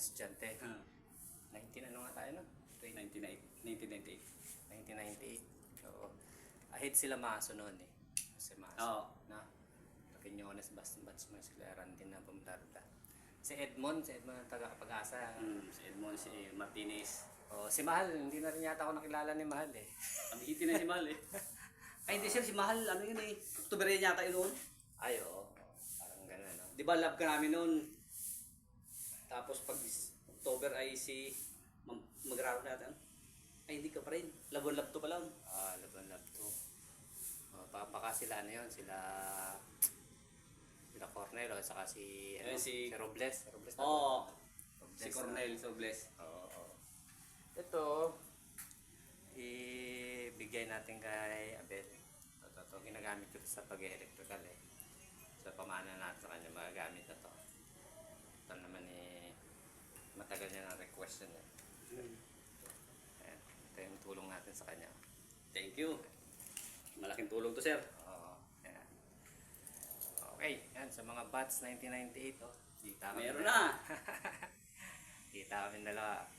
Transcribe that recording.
estudyante. Uh, 19 ano nga tayo no? 1998. 1998. Oo. Ahead sila maso noon eh. Kasi maso. Oo. Na? Quiñones, Bastin Batsman, sila Randin na Bumlarda. Si Edmond, si Edmond ang taga-pag-asa. Mm, si Edmond, si Martinez. Oh, si Mahal, hindi na rin yata ako nakilala ni Mahal eh. Ang hiti na si Mahal eh. Ay, hindi sir, si Mahal, ano yun eh. October yata yun noon. Ay, oo. Parang gano'n, no? Di ba love ka namin noon? Tapos pag October ay si Mag- magraro natin. Ay, hindi ka pa rin. On love to pa lang. Ah, laban love to. Oh, pa- baka sila ano yun, sila sila Cornel, o saka si, ano, Eh, si- si Robles. Si Robles na Oo. Robles Si na- Cornel Sobles. Oo. oo. Ito, ibigay natin kay Abel. Ito, ito, ito, ginagamit ko sa pag-electrical eh. Niya request yun eh. Ayan, ito yung tulong natin sa kanya. Thank you. Malaking tulong to, sir. Oo. Ayan. Okay, yan sa mga bats 1998 oh. Kita kami Meron na. Kita kami dalawa.